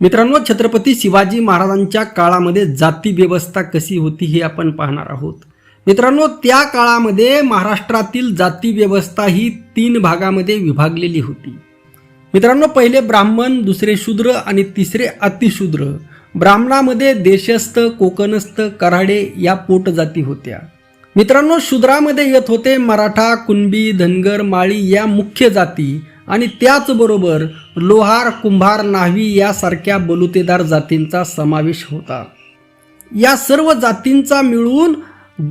मित्रांनो छत्रपती शिवाजी महाराजांच्या काळामध्ये जाती व्यवस्था कशी होती हे आपण पाहणार आहोत. मित्रांनो त्या काळामध्ये महाराष्ट्रातील जाती व्यवस्था ही तीन भागामध्ये विभागलेली होती. मित्रांनो पहिले ब्राह्मण दुसरे शूद्र आणि तिसरे अतिशूद्र. ब्राह्मणामध्ये देशस्थ कोकणस्थ कराडे या पोट जाती होत्या. मित्रांनो शूद्रामध्ये येत होते मराठा कुणबी धनगर माळी या मुख्य जाती आणि त्याचबरोबर लोहार कुंभार न्हावी यासारख्या बलुतेदार जातींचा समावेश होता. या सर्व जातींचा मिळून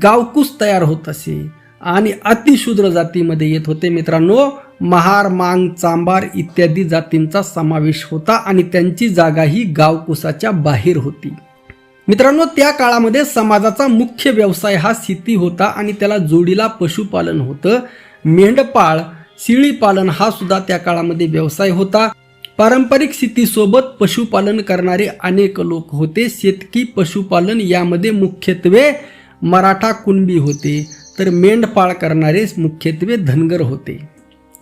गावकूस तयार होत असे आणि अतिशूद्र जातीमध्ये येत होते मित्रांनो. महार मांग चांबार इत्यादी जातींचा समावेश होता आणि त्यांची जागा ही गावकुसाच्या बाहेर होती. मित्रांनो त्या काळामध्ये समाजाचा मुख्य व्यवसाय हा शेती होता आणि त्याला जोडीला पशुपालन होतं. मेंढपाळ शेळीपालन हा सुद्धा त्या काळामध्ये व्यवसाय होता. पारंपरिक शेतीसोबत पशुपालन करणारे अनेक लोक होते. शेतकी पशुपालन यामध्ये मुख्यत्वे मराठा कुणबी होते. तर मेंढपाळ करणारे मुख्यत्वे धनगर होते.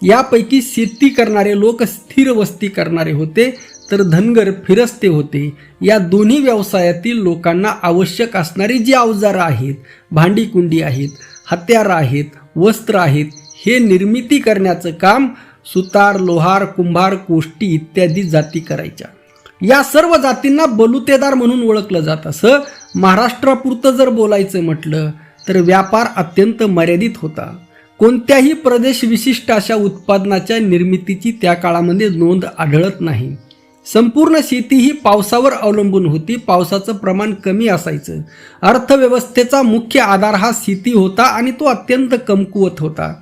यापैकी शेती करणारे लोक स्थिर वस्ती करणारे होते. तर धनगर फिरस्ते होते. या दोन्ही व्यवसायातील लोकांना आवश्यक असणारी जी अवजारं आहेत भांडी कुंडी आहेत हत्यारं आहेत वस्त्र आहेत हे निर्मिती करण्याचं काम सुतार लोहार कुंभार कोष्टी इत्यादी जाती करायच्या. या सर्व जातींना बलुतेदार म्हणून ओळखलं जात असं महाराष्ट्रापुरतं जर बोलायचं म्हटलं तर व्यापार अत्यंत मर्यादित होता. कोणत्याही प्रदेश विशिष्ट अशा उत्पादनाच्या निर्मितीची त्या काळामध्ये नोंद आढळत नाही. संपूर्ण शेती ही पावसावर अवलंबून होती पावसाचं प्रमाण कमी असायचं. अर्थव्यवस्थेचा मुख्य आधार हा शेती होता आणि तो अत्यंत कमकुवत होता.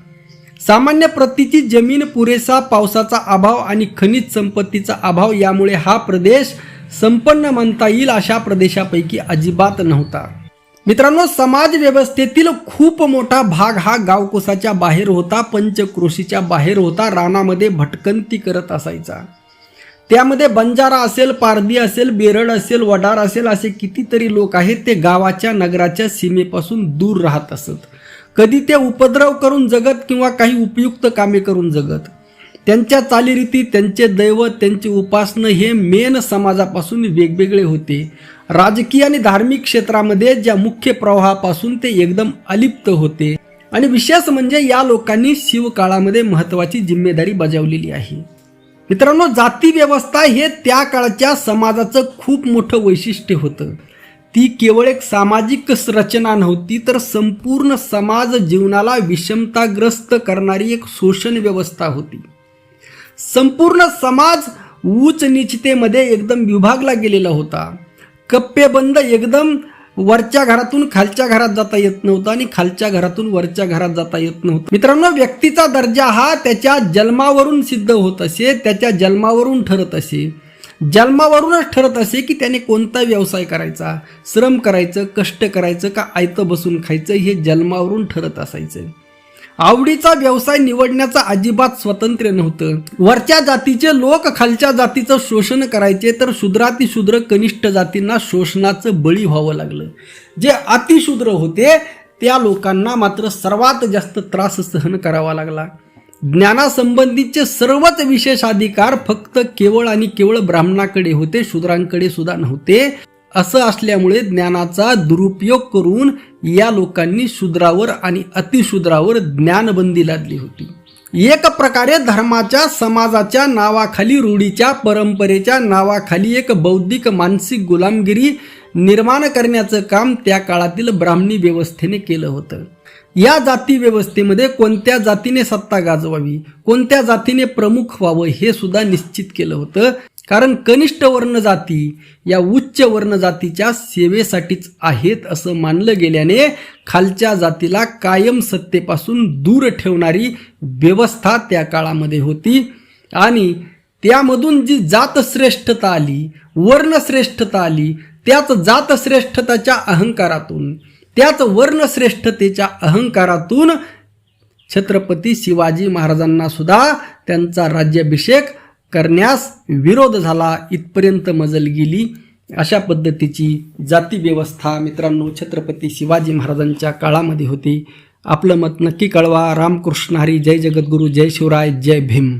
सामान्य प्रतीची जमीन पुरेसा पावसाचा अभाव आणि खनिज संपत्तीचा अभाव यामुळे हा प्रदेश संपन्न म्हणता येईल अशा प्रदेशापैकी अजिबात नव्हता. मित्रांनो समाज व्यवस्थेतील खूप मोठा भाग हा गावकोसाच्या बाहेर होता पंचक्रोशीच्या बाहेर होता रानामध्ये भटकंती करत असायचा. त्यामध्ये बंजारा असेल पारदी असेल बेरड असेल वडार असेल असे कितीतरी लोक आहेत ते गावाच्या नगराच्या सीमेपासून दूर राहत असत. कधी ते उपद्रव करून जगत किंवा काही उपयुक्त कामे करून जगत. त्यांच्या चालीरीती त्यांचे दैवत त्यांची उपासनं हे मेन समाजापासून वेगवेगळे होते. राजकीय आणि धार्मिक क्षेत्रामध्ये ज्या मुख्य प्रवाहापासून ते एकदम अलिप्त होते. आणि विशेष म्हणजे या लोकांनी शिवकाळामध्ये महत्वाची जिम्मेदारी बजावलेली आहे. मित्रांनो जाती व्यवस्था हे त्या काळच्या समाजाचं खूप मोठं वैशिष्ट्य होतं. ती केवळ एक सामाजिक रचना नव्हती तर संपूर्ण समाज जीवनाला विषमताग्रस्त करणारी एक शोषण व्यवस्था होती. संपूर्ण समाज उच निचतेमध्ये एकदम विभागला गेलेला होता. कप्पेबंद एकदम वरच्या घरातून खालच्या घरात जाता येत नव्हतं आणि खालच्या घरातून वरच्या घरात जाता येत नव्हतं. मित्रांनो व्यक्तीचा दर्जा हा त्याच्या जन्मावरून सिद्ध होत असे त्याच्या जन्मावरून ठरत असे. जन्मावरूनच ठरत असे की त्याने कोणता व्यवसाय करायचा श्रम करायचं कष्ट करायचं का आयतं बसून खायचं हे जन्मावरून ठरत असायचं. आवडीचा व्यवसाय निवडण्याचं अजिबात स्वातंत्र्य नव्हतं. वरच्या जातीचे लोक खालच्या जातीचं शोषण करायचे तर शूद्रातिशूद्र कनिष्ठ जातींना शोषणाचं बळी व्हावं लागलं. जे अतिशूद्र होते त्या लोकांना मात्र सर्वात जास्त त्रास सहन करावा लागला. ज्ञानासंबंधीचे सर्वच विशेष अधिकार फक्त केवळ आणि केवळ ब्राह्मणाकडे होते शूद्रांकडे सुद्धा नव्हते. असं असल्यामुळे ज्ञानाचा दुरुपयोग करून या लोकांनी शूद्रावर आणि अतिशूद्रावर ज्ञानबंदी लादली होती. एक प्रकारे धर्माच्या समाजाच्या नावाखाली रूढीच्या परंपरेच्या नावाखाली एक बौद्धिक मानसिक गुलामगिरी निर्माण करण्याचं काम त्या काळातील ब्राह्मणी व्यवस्थेने केलं होतं. या जाती व्यवस्थेमध्ये कोणत्या जातीने सत्ता गाजवावी कोणत्या जातीने प्रमुख व्हावं हे सुद्धा निश्चित केलं होतं. कारण कनिष्ठ वर्ण जाती या उच्च वर्ण जातीच्या सेवेसाठीच आहेत असं मानलं गेल्याने खालच्या जातीला कायम सत्तेपासून दूर ठेवणारी व्यवस्था त्या काळामध्ये होती. आणि त्यामधून जी जातश्रेष्ठता आली वर्णश्रेष्ठता आली त्याच जातश्रेष्ठताच्या अहंकारातून त्याच वर्णश्रेष्ठतेच्या अहंकारातून छत्रपती शिवाजी महाराजांना सुद्धा त्यांचा राज्याभिषेक करण्यास विरोध झाला इथपर्यंत मजल गेली. अशा पद्धतीची जाती व्यवस्था मित्रांनो छत्रपती शिवाजी महाराजांच्या काळामध्ये होती. आपलं मत नक्की कळवा. रामकृष्ण हरी जय जगद्गुरू जय शिवराय जय भीम.